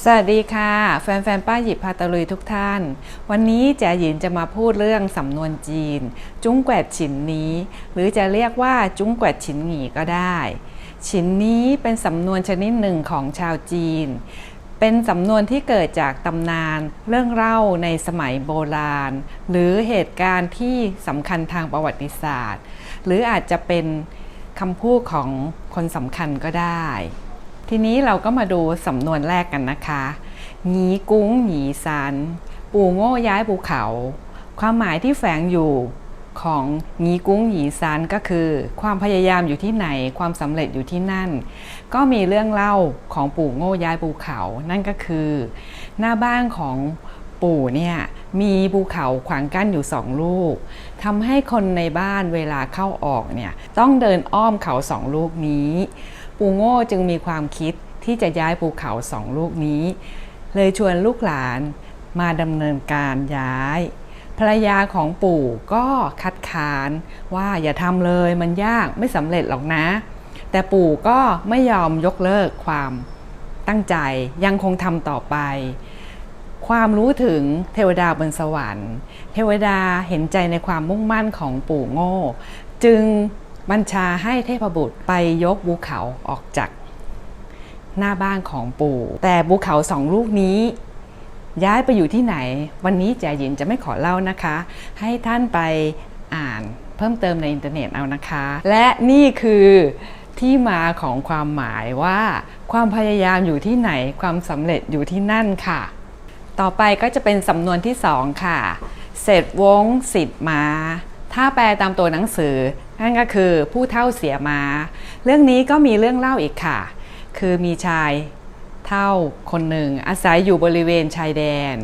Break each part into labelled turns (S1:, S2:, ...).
S1: สวัสดีค่ะ แฟนๆ ป้าหยิบพาตะลุยทุกท่าน วันนี้แจ๋หยินจะมาพูดเรื่องสำนวนจีน จุ้งแกวดฉินนี้ หรือจะเรียกว่าจุ้งแกวดฉินหงีก็ได้ ฉินนี้เป็นสำนวนชนิดหนึ่งของชาวจีน เป็นสำนวนที่เกิดจากตำนานเรื่องเล่าในสมัยโบราณ หรือเหตุการณ์ที่สำคัญทางประวัติศาสตร์ หรืออาจจะเป็นคำพูดของคนสำคัญก็ได้ ทีนี้เราก็มาดูสำนวนแรกกันนะคะหนีกุ้งหนีซัน ปู่โง่ย้ายภูเขา ความหมายที่แฝงอยู่ของหนีกุ้งหนีซันก็คือ ความพยายามอยู่ที่ไหนความสำเร็จอยู่ที่นั่น ก็มีเรื่องเล่าของปู่โง่ย้ายภูเขา นั่นก็คือ หน้าบ้านของปู่เนี่ยมีภูเขาขวางกั้นอยู่สองลูกทำให้คนในบ้านเวลาเข้าออกเนี่ยต้องเดินอ้อมเขาสองลูกนี้ ปูโง่จึงมีความคิดที่จะย้ายภูเขาสองลูกนี้ เลยชวนลูกหลานมาดำเนินการย้าย ภรรยาของปู่ก็คัดค้านว่าอย่าทำเลยมันยากไม่สำเร็จหรอกนะ แต่ปู่ก็ไม่ยอมยกเลิกความตั้งใจยังคงทำต่อไป ความรู้ถึงเทวดาบนสวรรค์ เทวดาเห็นใจในความมุ่งมั่นของปู่โง่ จึง บัญชาให้เทพบุตรไปยกภูเขาออกจากหน้าบ้านของปู่ แต่ภูเขาสองลูกนี้ ย้ายไปอยู่ที่ไหน วันนี้แจหยินจะไม่ขอเล่านะคะ ให้ท่านไปอ่านเพิ่มเติมในอินเทอร์เน็ตเอานะคะ และนี่คือที่มาของความหมายว่า ความพยายามอยู่ที่ไหนความสำเร็จอยู่ที่นั่นค่ะ ต่อไปก็จะเป็นสำนวนที่สองค่ะ เสร็จวงสิทธิ์มา ถ้าแปลตามตัวหนังสือ นั่นก็คือผู้เท่าเสียมา เรื่องนี้ก็มีเรื่องเล่าอีกค่ะ คือมีชายเท่าคนหนึ่งอาศัยอยู่บริเวณชายแดน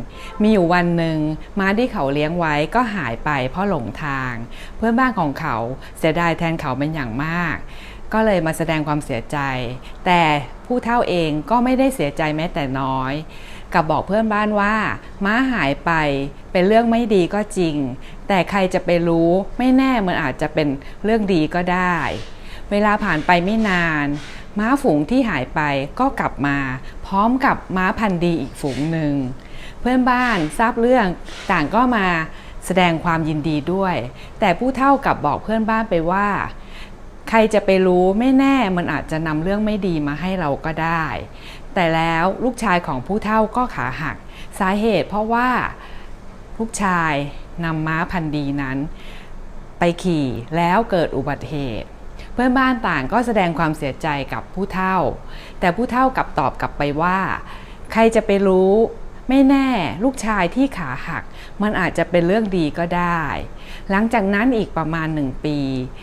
S1: มีอยู่วันหนึ่งม้าที่เขาเลี้ยงไว้ก็หายไปเพราะหลงทาง เพื่อนบ้านของเขาเสียดายแทนเขาเป็นอย่างมาก ก็เลยมาแสดงความเสียใจ แต่ผู้เท่าเองก็ไม่ได้เสียใจแม้แต่น้อยกับบอกเพื่อนบ้านว่า ม้าหายไป เป็นเรื่องไม่ดีก็จริง แต่ใครจะไปรู้ไม่แน่มันอาจจะเป็นเรื่องดีก็ได้ เวลาผ่านไปไม่นาน ม้าฝูงที่หายไปก็กลับมา พร้อมกับม้าพันธุ์ดีอีกฝูงหนึ่ง เพื่อนบ้านทราบเรื่องต่างก็มาแสดงความยินดีด้วย แต่ผู้เท่ากลับบอกเพื่อนบ้านไปว่า ใครจะไปรู้ไม่แน่มันอาจจะนำเรื่องไม่ดีมาให้เราก็ได้ แต่แล้วลูกชายของผู้เท่าก็ขาหัก สาเหตุเพราะว่า ลูกชายนำม้าพันธุ์ดีนั้น ไปขี่แล้วเกิดอุบัติเหตุ เพื่อนบ้านต่างก็แสดงความเสียใจกับผู้เท่า แต่ผู้เท่ากลับตอบกลับไปว่า ใครจะไปรู้ไม่แน่ลูกชายที่ขาหัก มันอาจจะเป็นเรื่องดีก็ได้ หลังจากนั้นอีกประมาณหนึ่งปี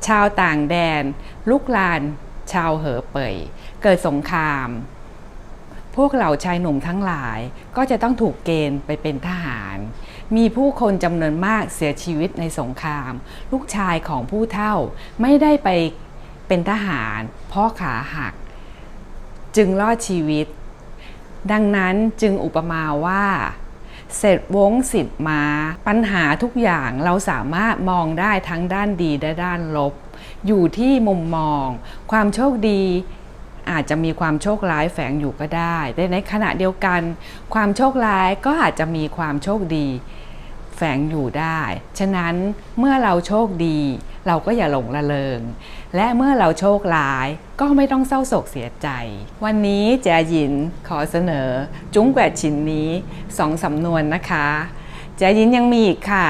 S1: ชาวต่างแดนลุกลาน ชาวเหอเป่ยเกิดสงคราม พวกเหล่าชายหนุ่มทั้งหลายก็จะต้องถูกเกณฑ์ไปเป็นทหาร มีผู้คนจำนวนมากเสียชีวิตในสงคราม ลูกชายของผู้เท่าไม่ได้ไปเป็นทหาร เพราะขาหัก จึงรอดชีวิต ดังนั้นจึงอุปมาว่า เสร็จวงสิทธิ์มา ปัญหาทุกอย่างเราสามารถมองได้ทั้งด้านดีและด้านลบ อยู่ที่มุมมอง ความโชคดีอาจจะมีความโชคร้ายแฝงอยู่ก็ได้แต่ในขณะเดียวกัน ความโชคร้ายก็อาจจะมีความโชคดี แฝงอยู่ได้ ฉะนั้นเมื่อเราโชคดี เราก็อย่าหลงละเลงและเมื่อเราโชคร้ายก็ไม่ต้องเศร้าโศกเสียใจ วันนี้แจหยินขอเสนอ จุ้งแกวดชิ้นนี้สองสำนวนนะคะแจหยินยังมีอีกค่ะ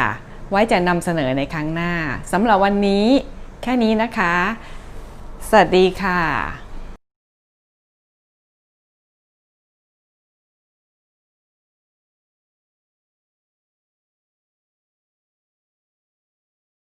S1: ไว้จะนำเสนอในครั้งหน้าสำหรับวันนี้ แค่นี้นะคะ สวัสดีค่ะ